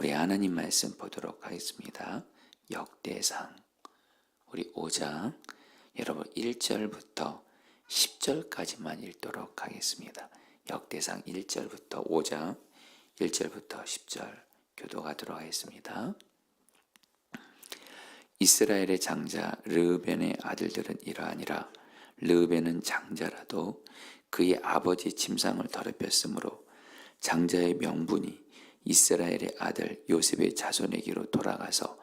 우리 하나님 말씀 보도록 하겠습니다. 역대상 우리 5장 여러분 1절부터 10절까지만 읽도록 하겠습니다. 역대상 1절부터 5장 1절부터 10절 교도가 들어가겠습니다. 이스라엘의 장자 르벤의 아들들은 이러하니라 르벤은 장자라도 그의 아버지 침상을 더럽혔으므로 장자의 명분이 이스라엘의 아들 요셉의 자손에게로 돌아가서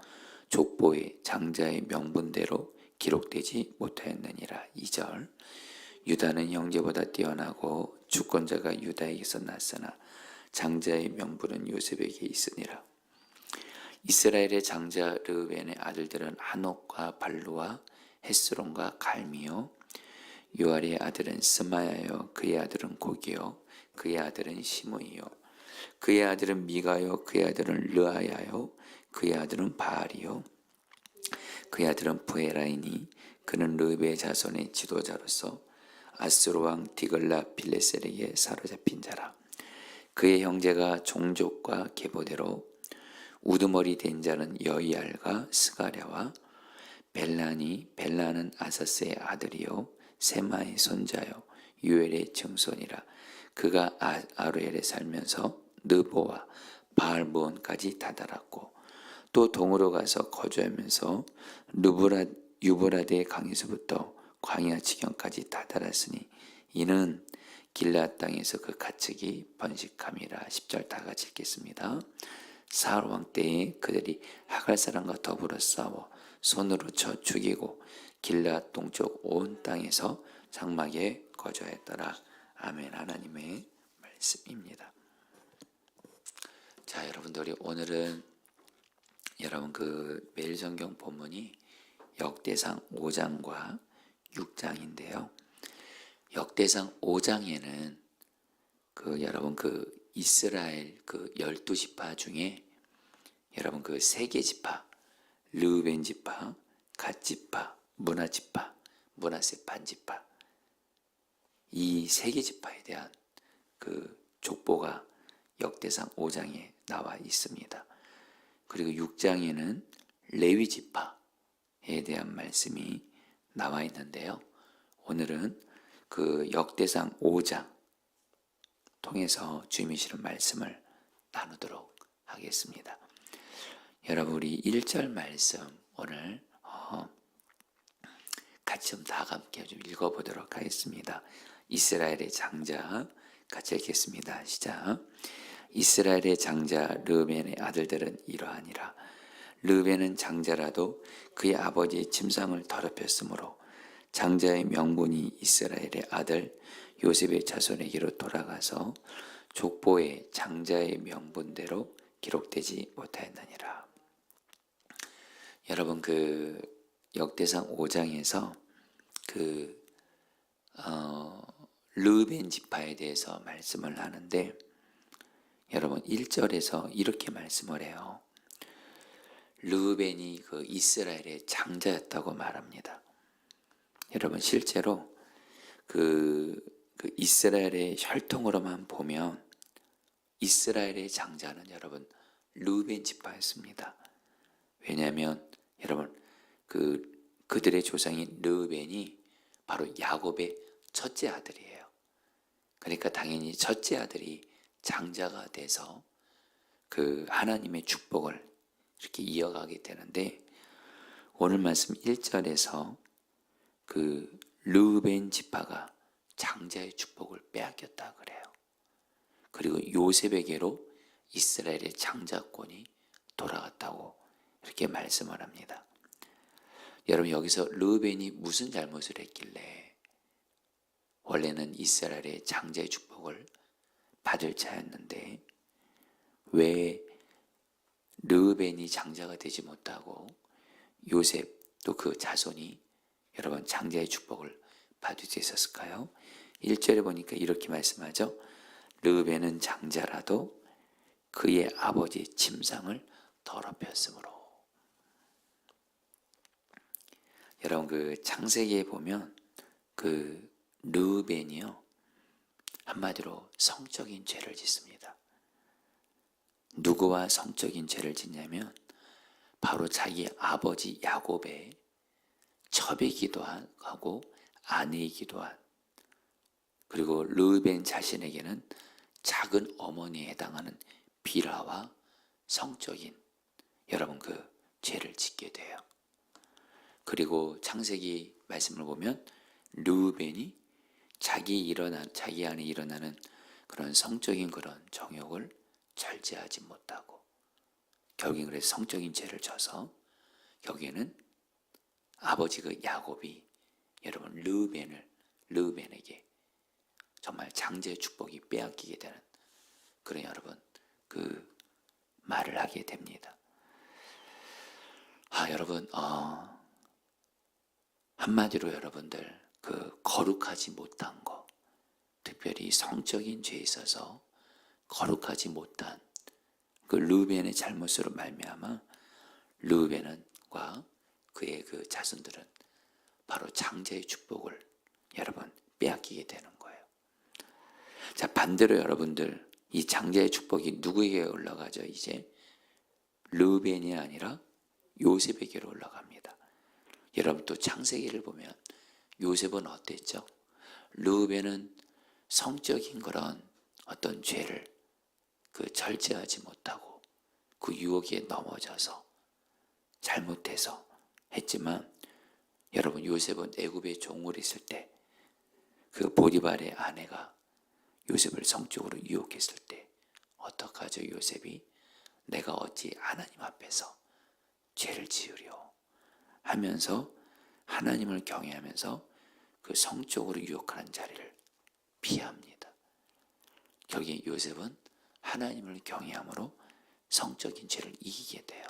족보에 장자의 명분대로 기록되지 못하였느니라. 2절. 유다는 형제보다 뛰어나고 주권자가 유다에게서 났으나 장자의 명분은 요셉에게 있으니라. 이스라엘의 장자 르벤의 아들들은 한옥과 발루와 헤스론과 갈미요. 요아리의 아들은 스마야요. 그의 아들은 고기요. 그의 아들은 시므이요 그의 아들은 미가요 그의 아들은 르아야요 그의 아들은 바알이요 그의 아들은 부에라이니 그는 르베 자손의 지도자로서 아스로 왕 디글라 빌레셀에게 사로잡힌 자라. 그의 형제가 종족과 계보대로 우두머리 된 자는 여이알과 스가랴와 벨라니 벨라는 아사스의 아들이요 세마의 손자요 유엘의 증손이라. 그가 아, 아루엘에 살면서 느보와 바알무온까지 다다랐고 또 동으로 가서 거주하면서 루브라 유브라데 강에서부터 광야 지경까지 다다랐으니 이는 길라 땅에서 그 가축이 번식함이라 10절 다 같이 읽겠습니다. 사울 왕 때에 그들이 하갈 사람과 더불어 싸워 손으로 쳐 죽이고 길라 동쪽 온 땅에서 장막에 거주하였더라. 아멘. 하나님의 말씀입니다. 자, 여러분들 이 오늘은 여러분 그 매일 성경 본문이 역대상 5장과 6장인데요. 역대상 5장에는 그 여러분 그 이스라엘 그 열두 지파 중에 여러분 그 세 개 지파 르벤 지파, 갓 지파, 문하 지파, 문하세 반 지파 이 세 개 지파에 대한 그 족보가 역대상 5장에 나와 있습니다. 그리고 6장에는 레위 지파에 대한 말씀이 나와 있는데요. 오늘은 그 역대상 5장 통해서 주님이 시는 말씀을 나누도록 하겠습니다. 여러분 우리 1절 말씀 오늘 어, 같이 좀 다 함께 좀 읽어보도록 하겠습니다. 이스라엘의 장자 같이 읽겠습니다. 시작. 이스라엘의 장자 르벤의 아들들은 이러하니라. 르벤은 장자라도 그의 아버지의 침상을 더럽혔으므로 장자의 명분이 이스라엘의 아들 요셉의 자손에게로 돌아가서 족보에 장자의 명분대로 기록되지 못하였느니라. 여러분 그 역대상 5장에서 그 어, 르벤 지파에 대해서 말씀을 하는데 여러분 1절에서 이렇게 말씀을 해요. 르벤이 그 이스라엘의 장자였다고 말합니다. 여러분 실제로 그, 그 이스라엘의 혈통으로만 보면 이스라엘의 장자는 여러분 르벤 지파였습니다. 왜냐하면 여러분 그 그들의 조상인 르벤이 바로 야곱의 첫째 아들이에요. 그러니까 당연히 첫째 아들이 장자가 돼서 그 하나님의 축복을 이렇게 이어가게 되는데 오늘 말씀 1절에서 그 르벤 지파가 장자의 축복을 빼앗겼다 그래요. 그리고 요셉에게로 이스라엘의 장자권이 돌아갔다고 이렇게 말씀을 합니다. 여러분 여기서 르벤이 무슨 잘못을 했길래 원래는 이스라엘의 장자의 축복을 받을 자였는데 왜 르벤이 장자가 되지 못하고 요셉 또 그 자손이 여러분 장자의 축복을 받을 수 있었을까요? 1절에 보니까 이렇게 말씀하죠. 르벤은 장자라도 그의 아버지의 침상을 더럽혔으므로 여러분 그 창세기에 보면 그 르벤이요 한마디로 성적인 죄를 짓습니다. 누구와 성적인 죄를 짓냐면 바로 자기 아버지 야곱의 첩이기도 하고 아내이기도 한 그리고 르벤 자신에게는 작은 어머니에 해당하는 비라와 성적인 여러분 그 죄를 짓게 돼요. 그리고 창세기 말씀을 보면 르벤이 자기 일어난 자기 안에 일어나는 그런 성적인 그런 정욕을 절제하지 못하고 결국엔 그래서 성적인 죄를 져서 결국에는 아버지 그 야곱이 여러분 르벤을 르벤에게 정말 장제의 축복이 빼앗기게 되는 그런 여러분 그 말을 하게 됩니다. 아 여러분 어, 한마디로 여러분들 그 거룩하지 못한 거 특별히 성적인 죄에 있어서 거룩하지 못한 그 르벤의 잘못으로 말미암아 르벤과 그의 그 자손들은 바로 장자의 축복을 여러분 빼앗기게 되는 거예요. 자 반대로 여러분들 이 장자의 축복이 누구에게 올라가죠? 이제 르벤이 아니라 요셉에게로 올라갑니다. 여러분 또 창세기를 보면 요셉은 어땠죠? 르벤은 성적인 그런 어떤 죄를 그 절제하지 못하고 그 유혹에 넘어져서 잘못해서 했지만 여러분 요셉은 애굽의 종을 있을 때 그 보디발의 아내가 요셉을 성적으로 유혹했을 때 어떡하죠 요셉이 내가 어찌 하나님 앞에서 죄를 지으려 하면서 하나님을 경외하면서 그 성적으로 유혹하는 자리를 피합니다. 여기 요셉은 하나님을 경외함으로 성적인 죄를 이기게 돼요.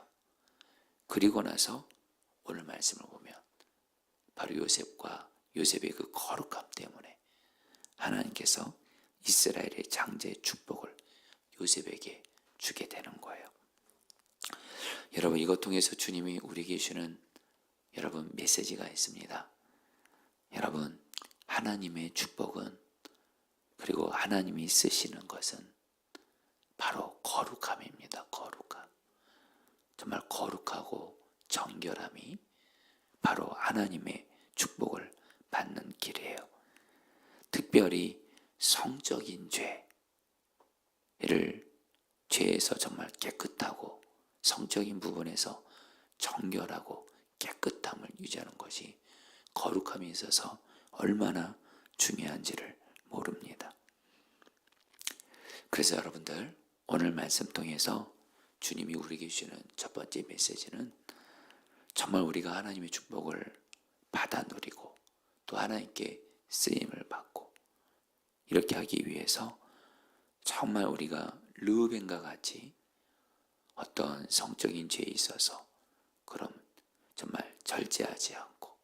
그리고 나서 오늘 말씀을 보면 바로 요셉과 요셉의 그 거룩함 때문에 하나님께서 이스라엘의 장제의 축복을 요셉에게 주게 되는 거예요. 여러분 이것 통해서 주님이 우리에게 주는 여러분 메시지가 있습니다. 여러분 하나님의 축복은 그리고 하나님이 쓰시는 것은 바로 거룩함입니다. 거룩함. 정말 거룩하고 정결함이 바로 하나님의 축복을 받는 길이에요. 특별히 성적인 죄를 죄에서 정말 깨끗하고 성적인 부분에서 정결하고 깨끗함을 유지하는 것이 거룩함에 있어서 얼마나 중요한지를 모릅니다. 그래서 여러분들 오늘 말씀 통해서 주님이 우리에게 주시는 첫 번째 메시지는 정말 우리가 하나님의 축복을 받아 누리고 또 하나님께 쓰임을 받고 이렇게 하기 위해서 정말 우리가 르벤과 같이 어떤 성적인 죄에 있어서 그럼 정말 절제하지 않고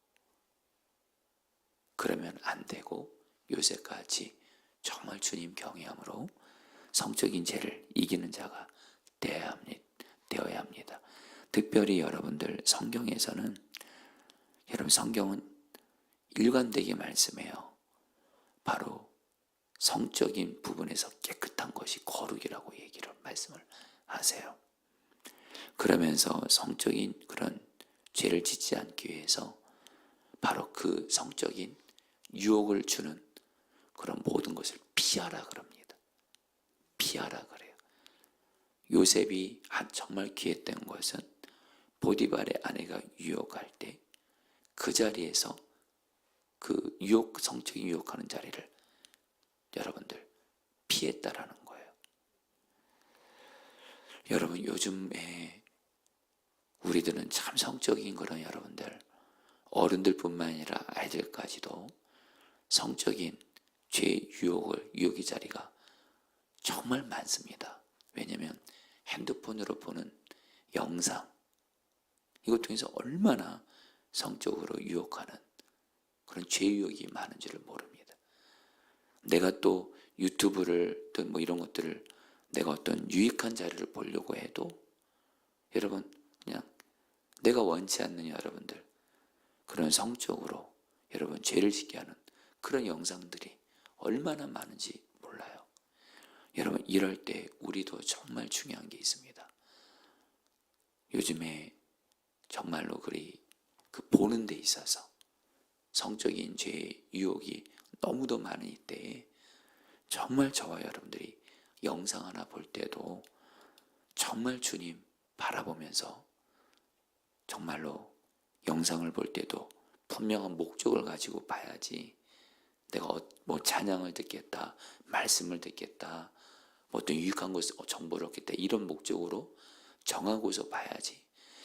그러면 안 되고 요새까지 정말 주님 경외함으로 성적인 죄를 이기는 자가 되어야 합니다. 되어야 합니다. 특별히 여러분들 성경에서는 여러분 성경은 일관되게 말씀해요. 바로 성적인 부분에서 깨끗한 것이 거룩이라고 얘기를 말씀을 하세요. 그러면서 성적인 그런 죄를 짓지 않기 위해서 바로 그 성적인 유혹을 주는 그런 모든 것을 피하라 그럽니다. 피하라 그래요. 요셉이 한 정말 기했던 것은 보디발의 아내가 유혹할 때 그 자리에서 그 유혹 성적인 유혹하는 자리를 여러분들 피했다라는 거예요. 여러분 요즘에 우리들은 참 성적인 그런 여러분들 어른들뿐만 아니라 아이들까지도 성적인 죄 유혹을 유혹의 자리가 정말 많습니다. 왜냐하면 핸드폰으로 보는 영상 이것 통해서 얼마나 성적으로 유혹하는 그런 죄 유혹이 많은지를 모릅니다. 내가 또 유튜브를 또 뭐 이런 것들을 내가 어떤 유익한 자리를 보려고 해도 여러분 내가 원치 않는 여러분들 그런 성적으로 여러분 죄를 짓게 하는 그런 영상들이 얼마나 많은지 몰라요. 여러분 이럴 때 우리도 정말 중요한 게 있습니다. 요즘에 정말로 그리 그 보는 데 있어서 성적인 죄의 유혹이 너무도 많은 이때에 정말 저와 여러분들이 영상 하나 볼 때도 정말 주님 바라보면서 정말로 영상을 볼 때도 분명한 목적을 가지고 봐야지 내가 어- 뭐 찬양을 듣겠다 말씀을 듣겠다 뭐 어떤 유익한 것을 어, 정보를 얻겠다 이런 목적으로 정하고서 봐야지.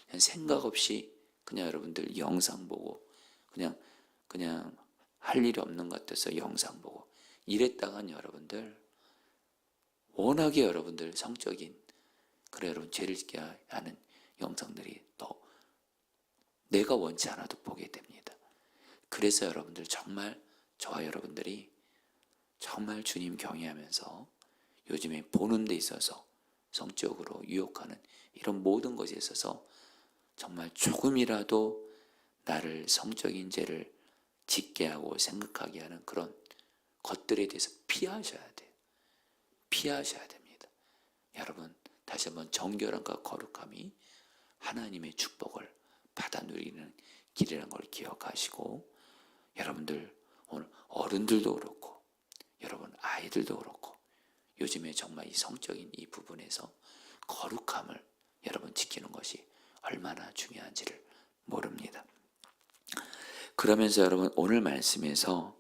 그냥 생각 없이 그냥 여러분들 영상 보고 그냥 그냥 할 일이 없는 것 같아서 영상 보고 이랬다간 여러분들 워낙에 여러분들 성적인 그래 여러분 죄를 짓게 하는 영상들이 더 내가 원치 않아도 보게 됩니다. 그래서 여러분들 정말 저와 여러분들이 정말 주님 경외하면서 요즘에 보는 데 있어서 성적으로 유혹하는 이런 모든 것에 있어서 정말 조금이라도 나를 성적인 죄를 짓게 하고 생각하게 하는 그런 것들에 대해서 피하셔야 돼요. 피하셔야 됩니다. 여러분 다시 한번 정결함과 거룩함이 하나님의 축복을 받아 누리는 길이라는 걸 기억하시고 여러분들 오늘 어른들도 그렇고 여러분 아이들도 그렇고 요즘에 정말 이 성적인 이 부분에서 거룩함을 여러분 지키는 것이 얼마나 중요한지를 모릅니다. 그러면서 여러분 오늘 말씀에서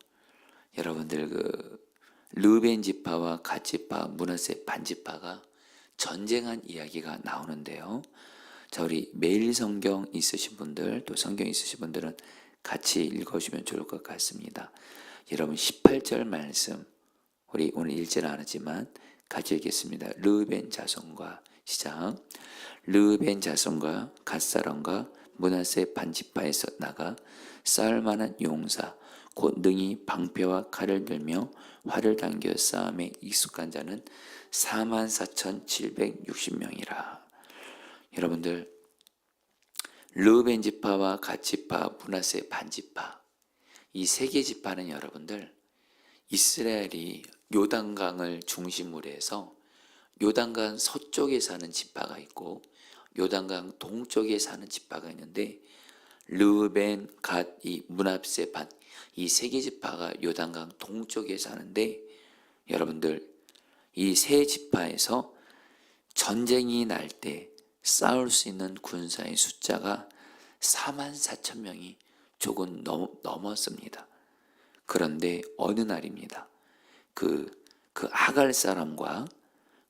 여러분들 그 르벤 지파와 갓 지파, 문하세 반 지파가 전쟁한 이야기가 나오는데요. 자, 우리 매일 성경 있으신 분들, 또 성경 있으신 분들은 같이 읽어주면 좋을 것 같습니다. 여러분 18절 말씀, 우리 오늘 읽지는 않았지만 같이 읽겠습니다. 르벤 자손과 시작. 르벤 자손과 갓사람과 문하세 반지파에서 나가 싸울 만한 용사 곧 능히 방패와 칼을 들며 활을 당겨 싸움에 익숙한 자는 44,760명이라. 여러분들 르벤 지파와 갓 지파, 문하세 반지파 이 세 개 지파는 여러분들 이스라엘이 요단강을 중심으로 해서 요단강 서쪽에 사는 지파가 있고 요단강 동쪽에 사는 지파가 있는데 르벤, 갓, 이 문합세 반 이 세 개 지파가 요단강 동쪽에 사는데 여러분들 이 세 지파에서 전쟁이 날 때 싸울 수 있는 군사의 숫자가 4만 4천 명이 조금 넘, 넘었습니다. 그런데 어느 날입니다. 그, 그 하갈 사람과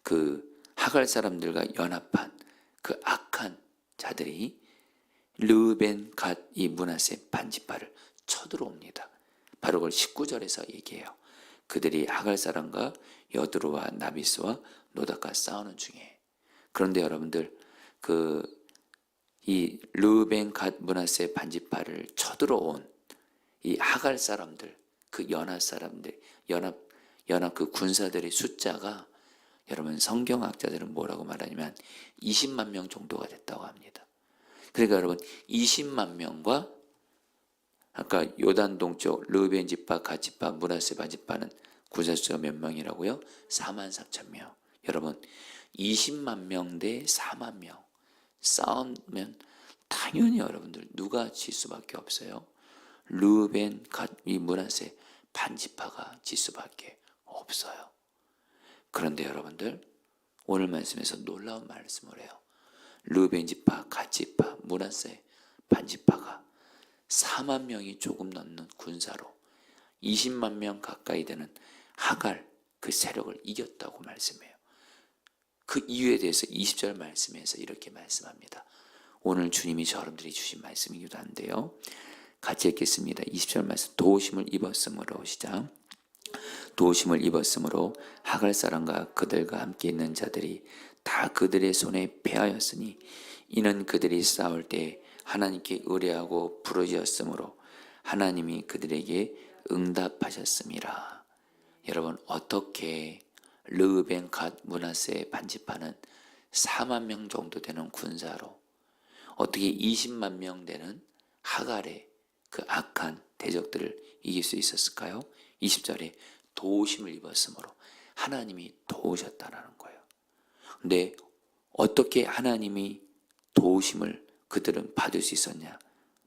그 하갈 사람들과 연합한 그 악한 자들이 르벤 갓 이 문하세 반지파를 쳐들어옵니다. 바로 그걸 19절에서 얘기해요. 그들이 하갈 사람과 여드로와 나비스와 노닥과 싸우는 중에 그런데 여러분들 그 이 르벤 갓 문하세 반지파를 쳐들어온 이 하갈 사람들 그 연합 사람들 연합 연합 그 군사들의 숫자가 여러분 성경학자들은 뭐라고 말하냐면 20만 명 정도가 됐다고 합니다. 그러니까 여러분 20만 명과 아까 요단 동쪽 르벤 지파, 갓 지파, 문하세 반지파는 군사 숫자가 몇 명이라고요? 4만 4천 명. 여러분 20만 명 대 4만 명 싸우면 당연히 여러분들 누가 질 수밖에 없어요. 르벤, 갓, 이 문하세 반지파가 질 수밖에 없어요. 그런데 여러분들 오늘 말씀에서 놀라운 말씀을 해요. 르벤 지파, 갓 지파, 문하세 반지파가 4만 명이 조금 넘는 군사로 20만 명 가까이 되는 하갈 그 세력을 이겼다고 말씀해요. 그 이유에 대해서 20절 말씀에서 이렇게 말씀합니다. 오늘 주님이 저러분들이 주신 말씀이기도 한데요. 같이 읽겠습니다. 20절 말씀 도우심을 입었으므로 시작. 도우심을 입었으므로 하갈 사람과 그들과 함께 있는 자들이 다 그들의 손에 패하였으니 이는 그들이 싸울 때 하나님께 의뢰하고 부르짖었으므로 하나님이 그들에게 응답하셨습니다. 여러분 어떻게 르벤 갓 문하세 반지파는 4만 명 정도 되는 군사로 어떻게 20만 명 되는 하갈의 그 악한 대적들을 이길 수 있었을까요? 20절에 도우심을 입었으므로 하나님이 도우셨다라는 거예요. 근데 어떻게 하나님이 도우심을 그들은 받을 수 있었냐?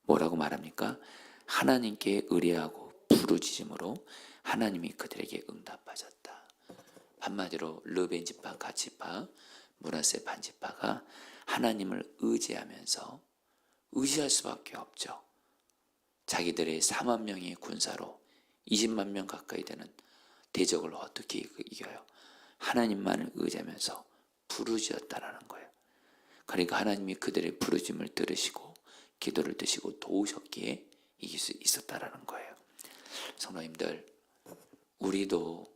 뭐라고 말합니까? 하나님께 의뢰하고 부르짖음으로 하나님이 그들에게 응답하셨다. 한마디로 르벤 지파, 가지파, 문하세 반 지파가 하나님을 의지하면서 의지할 수밖에 없죠. 자기들의 4만 명의 군사로 20만 명 가까이 되는 대적을 어떻게 이겨요? 하나님만을 의지하면서 부르짖었다라는 거예요. 그러니까 하나님이 그들의 부르짐을 들으시고 기도를 드시고 도우셨기에 이길 수 있었다라는 거예요. 성도님들, 우리도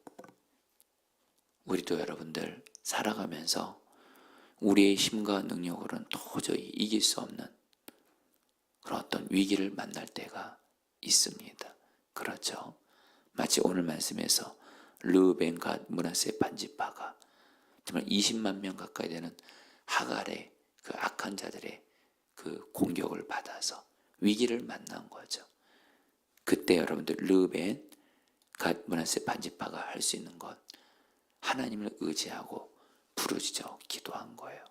우리도 여러분들 살아가면서 우리의 힘과 능력으로는 도저히 이길 수 없는 그런 어떤 위기를 만날 때가 있습니다. 그렇죠? 마치 오늘 말씀에서 르벤과 문하세 반지파가 정말 20만 명 가까이 되는 하갈의 그 악한 자들의 그 공격을 받아서 위기를 만난 거죠. 그때 여러분들 르벤, 갓 문하세 반지파가 할 수 있는 것 하나님을 의지하고 부르짖어 기도한 거예요.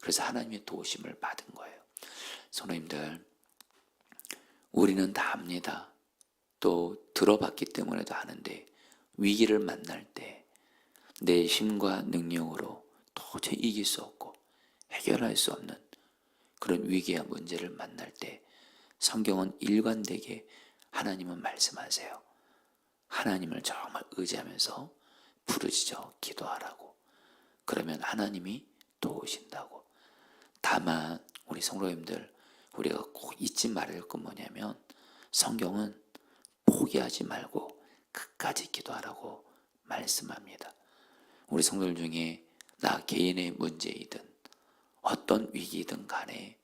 그래서 하나님의 도우심을 받은 거예요. 성도님들 우리는 다 압니다. 또 들어봤기 때문에도 아는데 위기를 만날 때 내 힘과 능력으로 도저히 이길 수 없고 해결할 수 없는 그런 위기와 문제를 만날 때 성경은 일관되게 하나님은 말씀하세요. 하나님을 정말 의지하면서 부르짖어 기도하라고. 그러면 하나님이 도우신다고. 다만 우리 성도님들 우리가 꼭 잊지 말아야 할건 뭐냐면 성경은 포기하지 말고 끝까지 기도하라고 말씀합니다. 우리 성도들 중에 나 개인의 문제이든 어떤 위기든 간에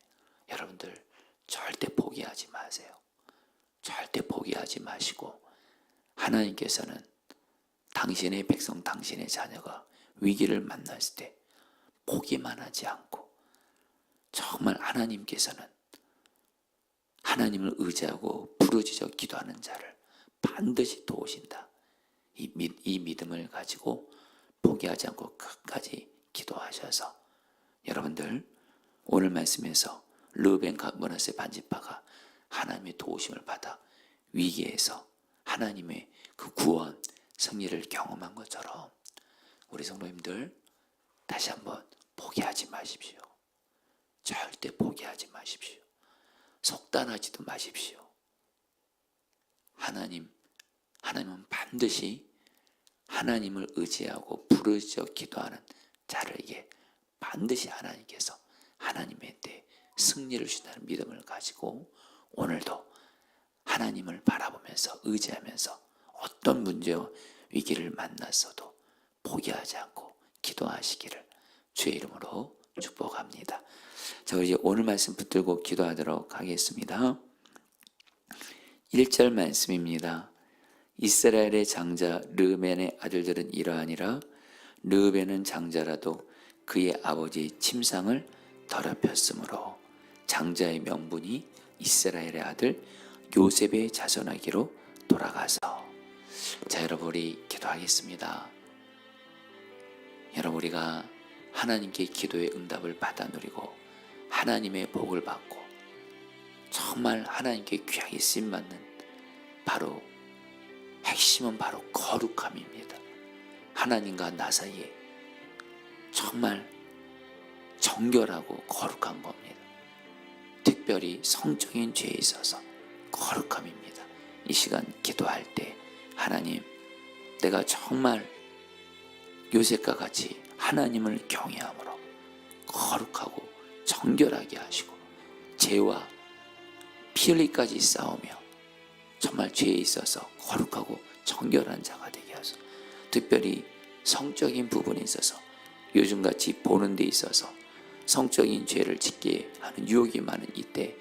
여러분들 절대 포기하지 마세요. 절대 포기하지 마시고 하나님께서는 당신의 백성, 당신의 자녀가 위기를 만났을 때 포기만 하지 않고 정말 하나님께서는 하나님을 의지하고 부르짖어 기도하는 자를 반드시 도우신다. 이, 믿, 이 믿음을 가지고 포기하지 않고 끝까지 기도하셔서 여러분들 오늘 말씀에서 르벤과 문하세 반지파가 하나님의 도우심을 받아 위기에서 하나님의 그 구원 승리를 경험한 것처럼 우리 성도님들 다시 한번 포기하지 마십시오. 절대 포기하지 마십시오. 속단하지도 마십시오. 하나님, 하나님은 반드시 하나님을 의지하고 부르짖어 기도하는 자들에게 반드시 하나님께서 하나님의 때 승리를 주신다는 믿음을 가지고 오늘도 하나님을 바라보면서 의지하면서 어떤 문제와 위기를 만났어도 포기하지 않고 기도하시기를 주의 이름으로 축복합니다. 자, 이제 오늘 말씀 붙들고 기도하도록 하겠습니다. 1절 말씀입니다. 이스라엘의 장자 르벤의 아들들은 이러하니라 르벤은 장자라도 그의 아버지의 침상을 더럽혔으므로 장자의 명분이 이스라엘의 아들 요셉의 자손하기로 돌아가서 자 여러분 우리 기도하겠습니다. 여러분 우리가 하나님께 기도의 응답을 받아 누리고 하나님의 복을 받고 정말 하나님께 귀하게 쓰임 받는 바로 핵심은 바로 거룩함입니다. 하나님과 나 사이에 정말 정결하고 거룩한 겁니다. 특별히 성적인 죄에 있어서 거룩함입니다. 이 시간 기도할 때 하나님 내가 정말 요셉과 같이 하나님을 경외함으로 거룩하고 정결하게 하시고 죄와 피 흘리까지 싸우며 정말 죄에 있어서 거룩하고 정결한 자가 되게 하소. 특별히 성적인 부분에 있어서 요즘같이 보는 데 있어서 성적인 죄를 짓게 하는 유혹이 많은 이때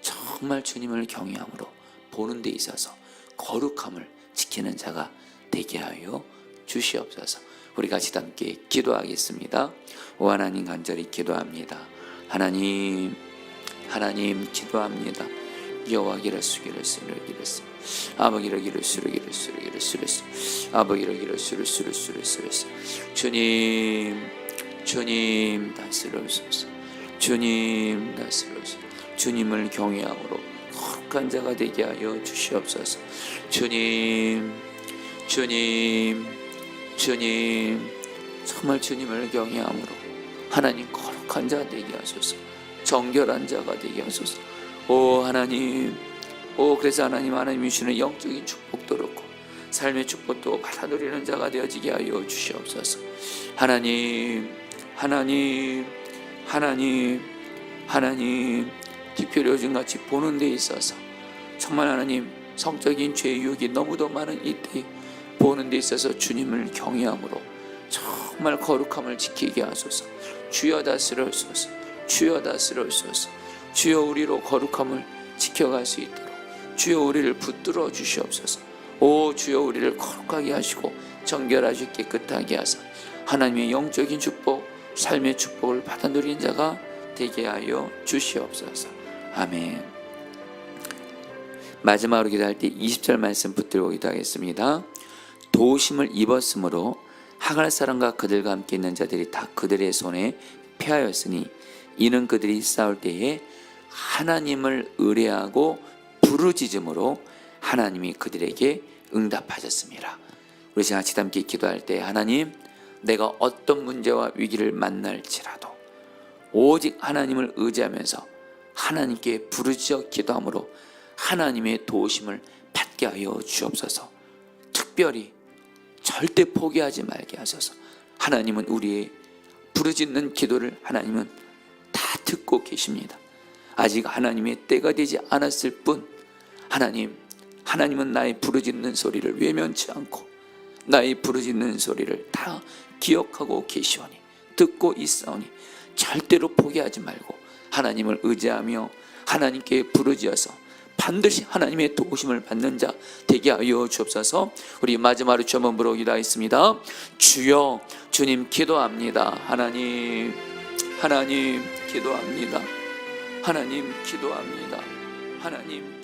정말 주님을 경외함으로 보는 데 있어서 거룩함을 지키는 자가 되게 하여 주시옵소서. 우리 같이 함께 기도하겠습니다. 오 하나님 간절히 기도합니다. 하나님, 하나님 기도합니다. 여호와기를 수기를 쓰기를 기랬습니다. 아버기를 기를 수를 기를 수를 기를 수를 수 아버기를 수를 수를 수를 수 주님 주님 다스려주소서 주님 다스려주소서 주님을 경외함으로 거룩한 자가 되게 하여 주시옵소서. 주님 주님 주님 정말 주님을 경외함으로 하나님 거룩한 자 되게 하소서. 정결한 자가 되게 하소서. 오 하나님. 오 그래서 하나님 하나님이 주시는 영적인 축복도 그렇고 삶의 축복도 받아들이는 자가 되어지게 하여 주시옵소서. 하나님 하나님 하나님 하나님 특별히 요즘 같이 보는 데 있어서 정말 하나님 성적인 죄 유혹이 너무도 많은 이때 보는 데 있어서 주님을 경외함으로 정말 거룩함을 지키게 하소서. 주여 다스려소서. 주여 다스려소서. 주여 우리로 거룩함을 지켜갈 수 있도록 주여 우리를 붙들어 주시옵소서. 오 주여 우리를 거룩하게 하시고 정결하시 깨끗하게 하사 하나님의 영적인 축복 삶의 축복을 받아 누리는 자가 되게 하여 주시옵소서. 아멘 마지막으로 기도할 때 20절 말씀 붙들고 기도하겠습니다 도우심을 입었으므로 하갈 사람과 그들과 함께 있는 자들이 다 그들의 손에 패하였으니 이는 그들이 싸울 때에 하나님을 의뢰하고 부르짖음으로 하나님이 그들에게 응답하셨습니다. 우리 같이 함께 기도할 때 하나님 내가 어떤 문제와 위기를 만날지라도 오직 하나님을 의지하면서 하나님께 부르짖어 기도함으로 하나님의 도우심을 받게 하여 주옵소서. 특별히 절대 포기하지 말게 하소서. 하나님은 우리의 부르짖는 기도를 하나님은 다 듣고 계십니다. 아직 하나님의 때가 되지 않았을 뿐 하나님 하나님은 나의 부르짖는 소리를 외면치 않고 나의 부르짖는 소리를 다 기억하고 계시오니 듣고 있사오니 절대로 포기하지 말고 하나님을 의지하며 하나님께 부르짖어서 반드시 하나님의 도우심을 받는 자 되게 하여 주옵소서. 우리 마지막으로 주 한번 부르 기도 하겠습니다. 주여 주님 기도합니다. 하나님 하나님 기도합니다. 하나님 기도합니다. 하나님.